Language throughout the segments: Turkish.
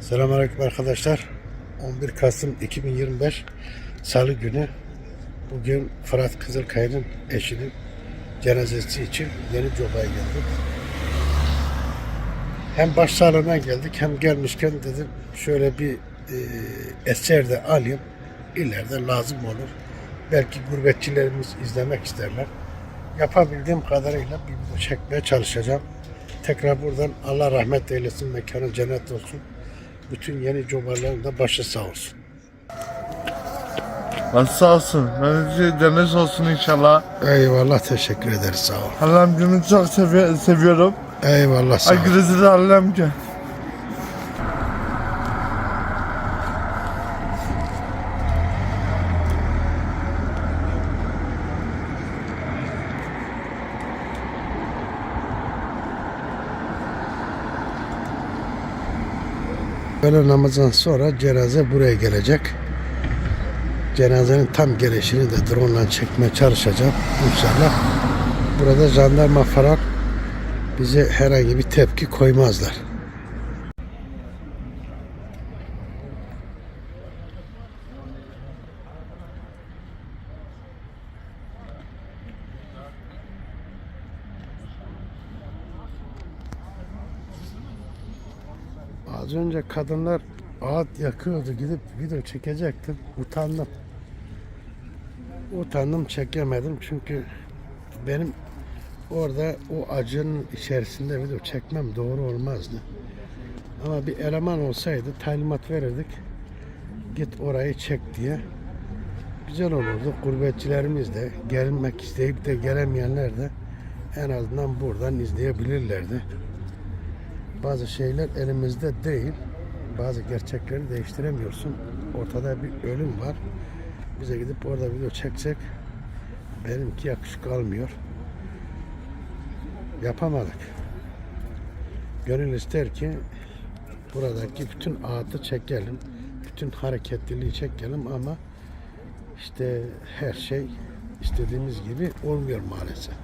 Selamünaleyküm arkadaşlar. 11 Kasım 2025 Salı günü bugün Fırat Kızılkaya'nın eşinin cenazesi için Yeni Coba'ya geldik. Hem başsağlığına geldik hem gelmişken dedim şöyle bir e, eser de alayım. İleride lazım olur. Belki gurbetçilerimiz izlemek isterler. Yapabildiğim kadarıyla bir çekmeye çalışacağım. Tekrar buradan Allah rahmet eylesin, mekanı cennet olsun. Bütün yeni cobaların da başı sağ olsun. Lan sağ olsun. De deniz olsun inşallah. Eyvallah teşekkür ederiz sağ ol. Allah'ım günü çok sevi- seviyorum. Eyvallah sağ ol. Ay Grizzly de Böyle namazdan sonra cenaze buraya gelecek. Cenazenin tam gelişini de drone ile çekmeye çalışacağım inşallah. Burada jandarma falan bize herhangi bir tepki koymazlar. Önce kadınlar ağıt yakıyordu gidip video çekecektim. Utandım. Utandım çekemedim çünkü benim orada o acının içerisinde video çekmem doğru olmazdı. Ama bir eleman olsaydı talimat verirdik. Git orayı çek diye. Güzel olurdu. Gurbetçilerimiz de gelmek isteyip de gelemeyenler de en azından buradan izleyebilirlerdi. Bazı şeyler elimizde değil. Bazı gerçekleri değiştiremiyorsun. Ortada bir ölüm var. Bize gidip orada video çeksek benimki yakışık almıyor. Yapamadık. Gönül ister ki buradaki bütün ağıtı çekelim. Bütün hareketliliği çekelim ama işte her şey istediğimiz gibi olmuyor maalesef.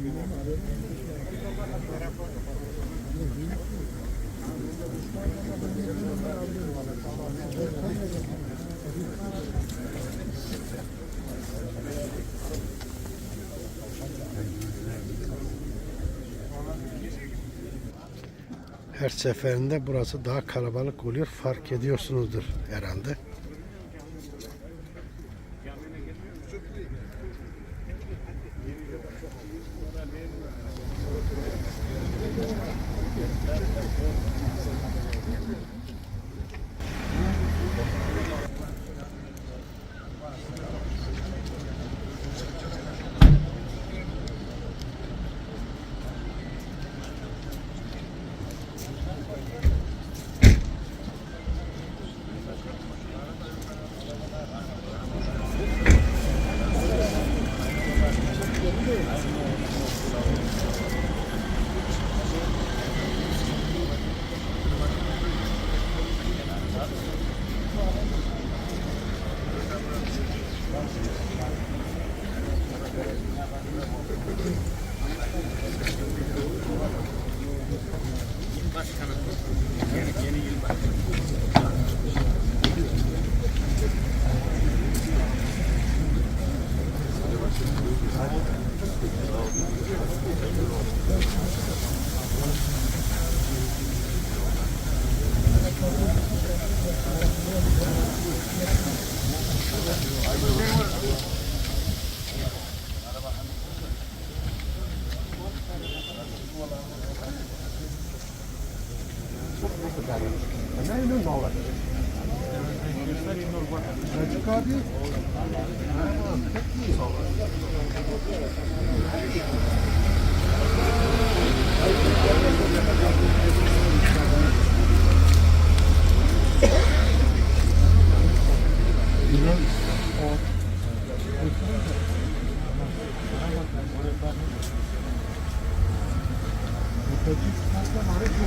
Her seferinde burası daha kalabalık oluyor. Fark ediyorsunuzdur herhalde.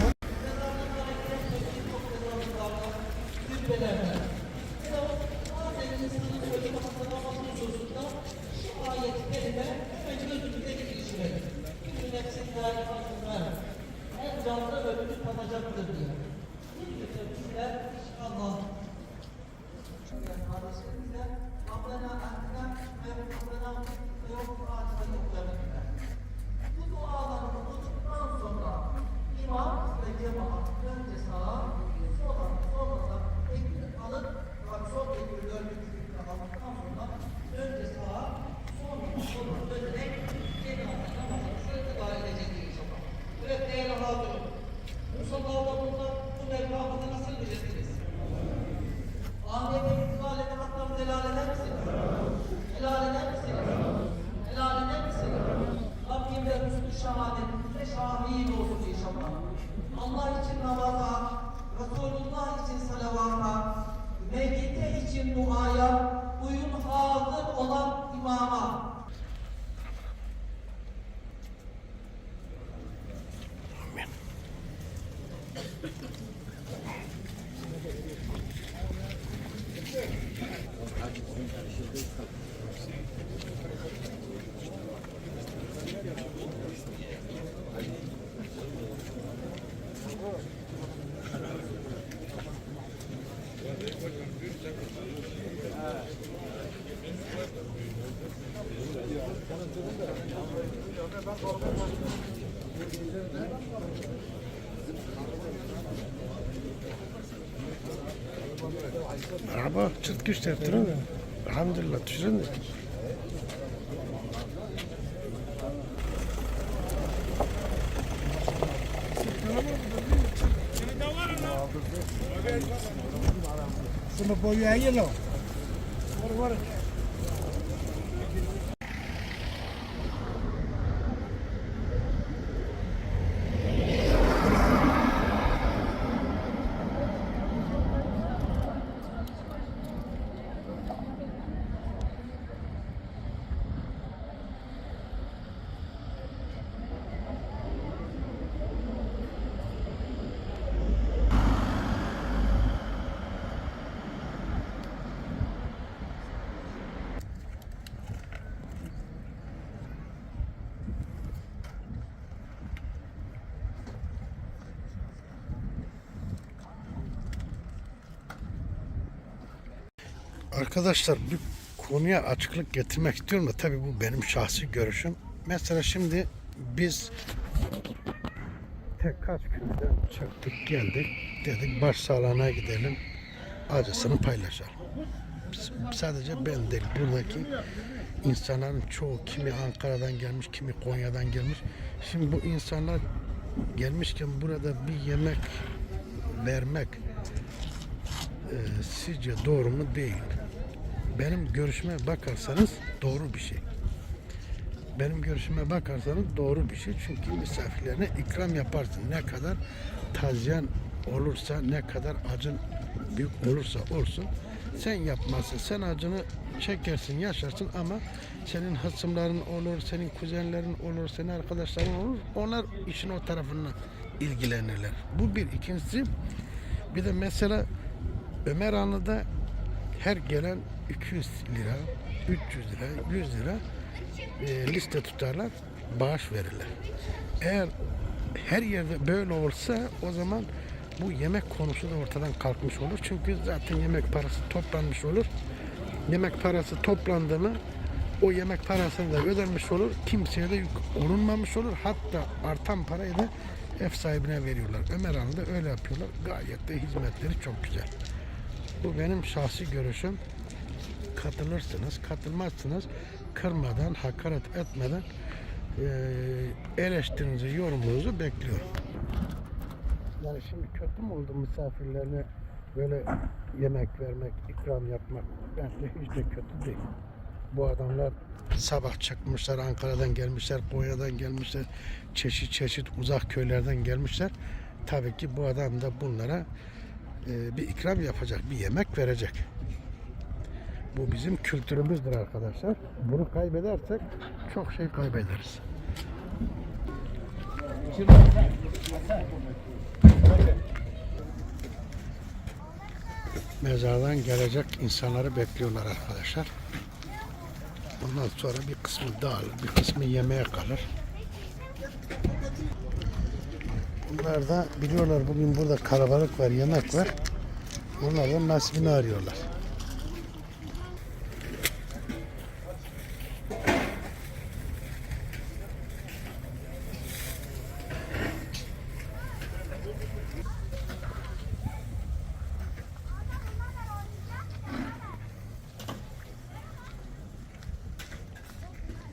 Bu Merhaba, çıt güçler, durun. Elhamdülillah, düşürün de. Sono poi a hielo. Arkadaşlar bir konuya açıklık getirmek istiyorum da tabii bu benim şahsi görüşüm. Mesela şimdi biz tek kaç günde çıktık geldik dedik baş sağlığına gidelim acısını paylaşalım. Sadece ben değil buradaki insanların çoğu kimi Ankara'dan gelmiş kimi Konya'dan gelmiş. Şimdi bu insanlar gelmişken burada bir yemek vermek e, sizce doğru mu değil? Benim görüşüme bakarsanız doğru bir şey. Benim görüşüme bakarsanız doğru bir şey. Çünkü misafirlerine ikram yaparsın. Ne kadar tazyan olursa, ne kadar acın büyük olursa olsun sen yapmazsın. Sen acını çekersin, yaşarsın ama senin hasımların olur, senin kuzenlerin olur, senin arkadaşların olur. Onlar işin o tarafından ilgilenirler. Bu bir. İkincisi bir de mesela Ömer Anlı'da her gelen 200 lira, 300 lira, 100 lira e, liste tutarlar, bağış verirler. Eğer her yerde böyle olsa o zaman bu yemek konusu da ortadan kalkmış olur. Çünkü zaten yemek parası toplanmış olur. Yemek parası toplandı mı O yemek parasını da ödenmiş olur. Kimseye de yük olunmamış olur. Hatta artan parayı da ev sahibine veriyorlar. Ömer Han'ı da öyle yapıyorlar. Gayet de hizmetleri çok güzel. Bu benim şahsi görüşüm. Katılırsınız, katılmazsınız. Kırmadan, hakaret etmeden eee eleştirinizi, yorumunuzu bekliyorum. Yani şimdi kötü mü oldu misafirlerine böyle yemek vermek, ikram yapmak? Bence hiç de kötü değil. Bu adamlar sabah çıkmışlar, Ankara'dan gelmişler, Konya'dan gelmişler, çeşit çeşit uzak köylerden gelmişler. Tabii ki bu adam da bunlara e, bir ikram yapacak, bir yemek verecek. Bu bizim kültürümüzdür arkadaşlar. Bunu kaybedersek çok şey kaybederiz. Mezardan gelecek insanları bekliyorlar arkadaşlar. Ondan sonra bir kısmı dağılır, bir kısmı yemeğe kalır. Bunlar da biliyorlar bugün burada kalabalık var, yemek var.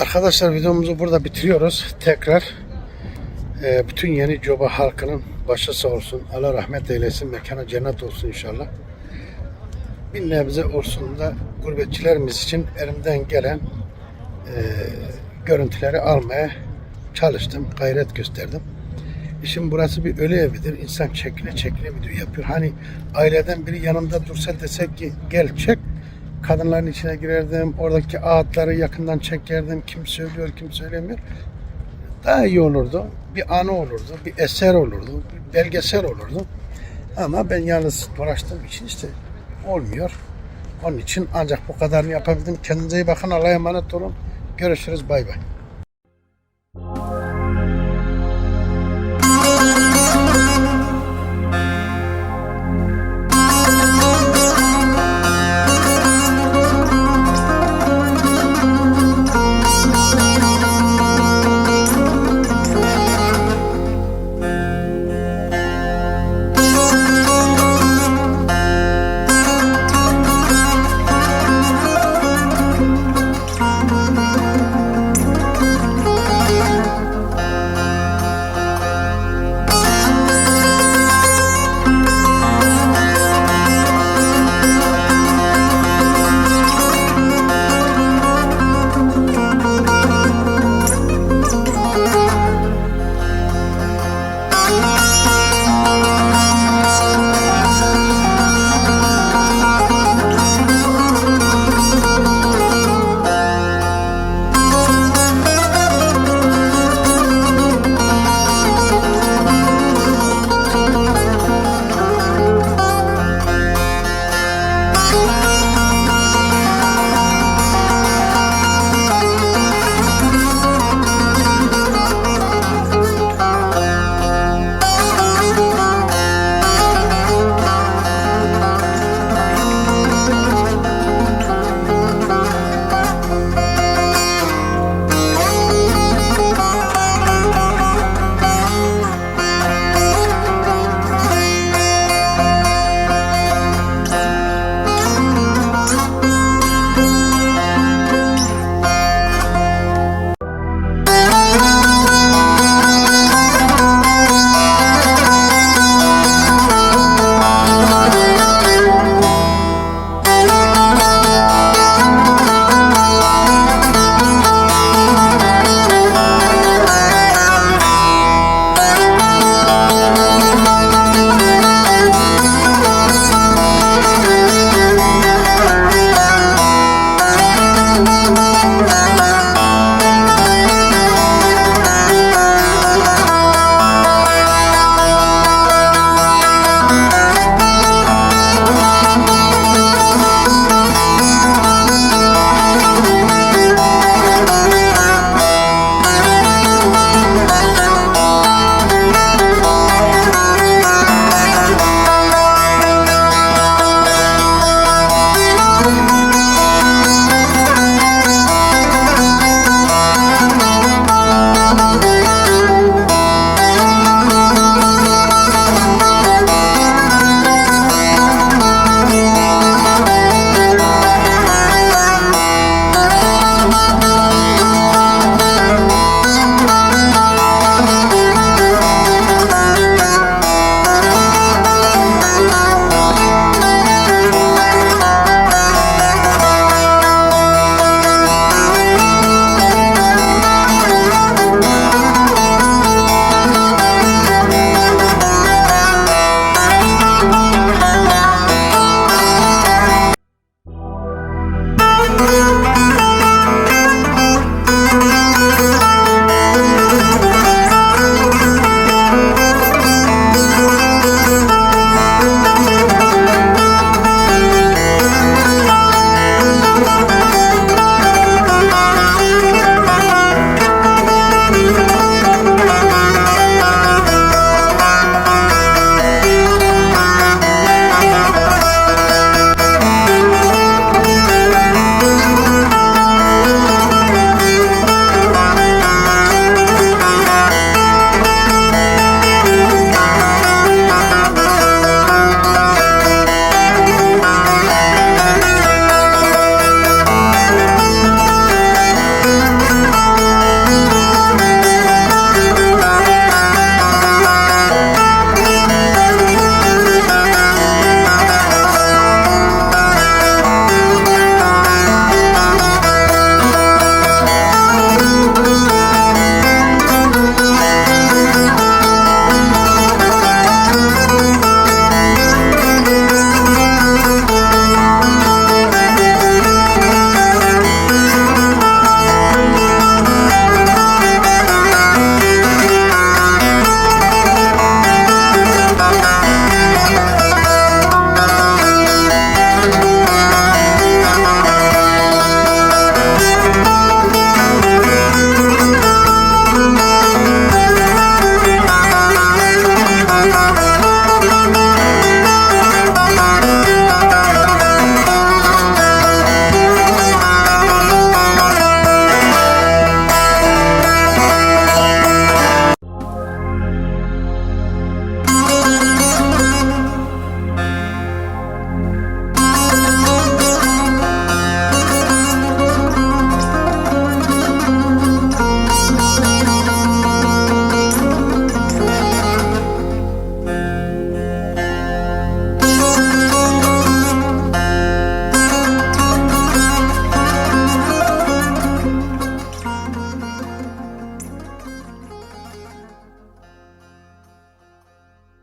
Arkadaşlar videomuzu burada bitiriyoruz. Tekrar e, bütün yeni Coba halkının başı sağ olsun. Allah rahmet eylesin. Mekana cennet olsun inşallah. Nebze olsun da gurbetçilerimiz için elimden gelen e, görüntüleri almaya çalıştım. Gayret gösterdim. İşin burası bir ölü evidir. İnsan çekile çekile video yapıyor. Hani aileden biri yanımda dursa desek ki gel çek. Kadınların içine girerdim. Oradaki ağıtları yakından çekerdim. Kim söylüyor, kim söylemiyor. Daha iyi olurdu. Bir anı olurdu. Bir eser olurdu. Bir belgesel olurdu. Ama ben yalnız dolaştığım için işte olmuyor. Onun için ancak bu kadarını yapabildim. Kendinize iyi bakın. Allah'a emanet olun. Görüşürüz. Bay bay.